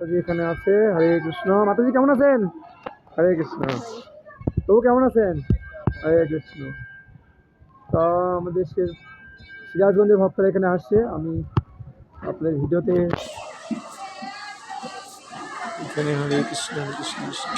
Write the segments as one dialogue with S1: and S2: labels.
S1: মাতাজি এখানে আছে। হরে কৃষ্ণ। মাতাজি কেমন আছেন? হরে কৃষ্ণ। তবু কেমন আছেন? হরে কৃষ্ণ। তা আমাদের সে সিরাজগঞ্জের ভক্তরা এখানে আসছে। আমি আপনাদের ভিডিওতে এখানে হরে কৃষ্ণ কৃষ্ণ কৃষ্ণ।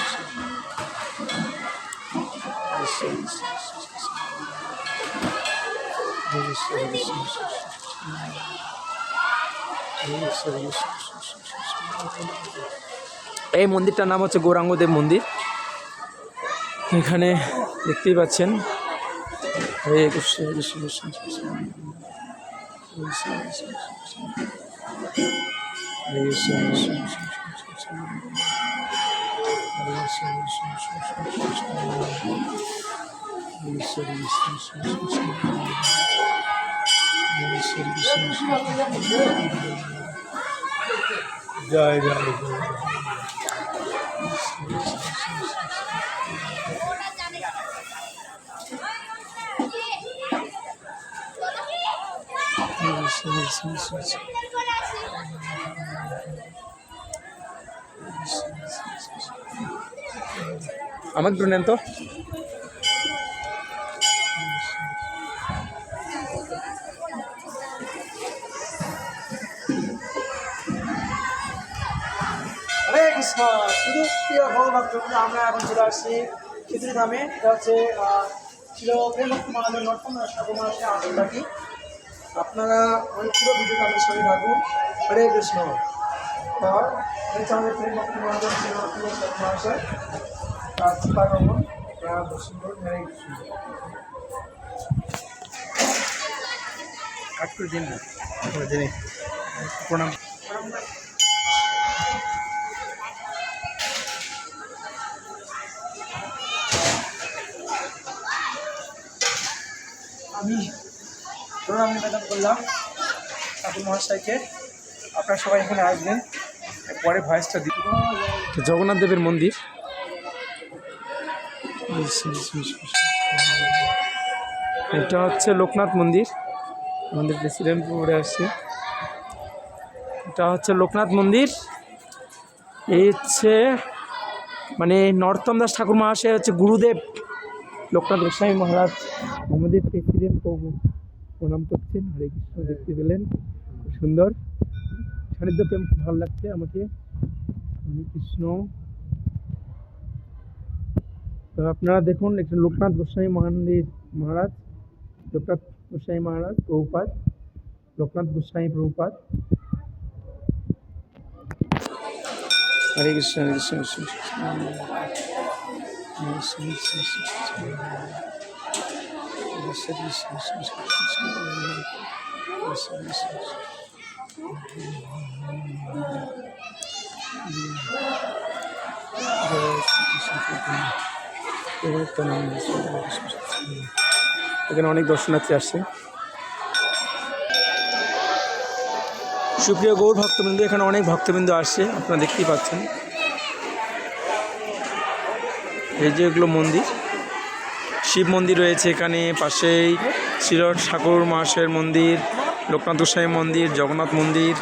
S1: এই মন্দিরটার নাম হচ্ছে গৌরাঙ্গদেব মন্দির এখানে দেখতেই পাচ্ছেন। জয় জয়। আমাকে একটু নেন তো
S2: কৃষ্ণ শুধু প্রিয় ভগবত আমরা এখন চলে আসছি খিচুড়ি ধামে এটা হচ্ছে ছিল প্রেম মহাদের নর্তন ঠাকুমার আসন থাকি আপনারা অনেক পুরো ভিডিওটা আমাদের সঙ্গে থাকুন। হরে কৃষ্ণ। আমাদের প্রেম ভক্তি মহাজন ছিল চিপাগমন দর্শন করুন। হরে কৃষ্ণ।
S1: কাট করে দিন না জেনে প্রণাম।
S2: আমি প্রণাম নিবেদন করলাম ঠাকুর মহাশয়কে, আপনারা সবাই এখানে আসবেন, পরে ভয়েসটা
S1: তো জগন্নাথ দেবের মন্দির। এটা হচ্ছে লোকনাথ মন্দির। আমাদের প্রেসিডেন্ট পড়ে আসছে। এটা হচ্ছে লোকনাথ মন্দির। এই হচ্ছে মানে নরোত্তম দাস ঠাকুর মহাশয় হচ্ছে গুরুদেব। লোকনাথ গোস্বামী মহারাজ, আমাদের প্রেসিডেন্ট প্রভু। প্রণাম করছেন, হরে কৃষ্ণ, দেখতে পেলেন। সুন্দর। সান্নিধ্য প্রেম ভালো লাগছে আমাকে। হরে কৃষ্ণ। তো আপনারা দেখুন একটু লোকনাথ গোস্বামী মহানন্দির মহারাজ, লোকনাথ গোস্বামী মহারাজ, প্রভুপাদ, লোকনাথ গোস্বামী প্রভুপাদ। হরে কৃষ্ণ হরে কৃষ্ণ কৃষ্ণ। এখানে অনেক দর্শনার্থী আসছে। সুপ্রিয় গৌর ভক্তবৃন্দ এখানে অনেক ভক্তবৃন্দ আসছে আপনারা দেখতেই পাচ্ছেন। এই যে এগুলো মন্দির। শিব মন্দির রয়েছে এখানে, পাশেই শ্রী ঠাকুর মাসের মন্দির, লোকনাথ গোস্বামী মন্দির, জগন্নাথ মন্দির।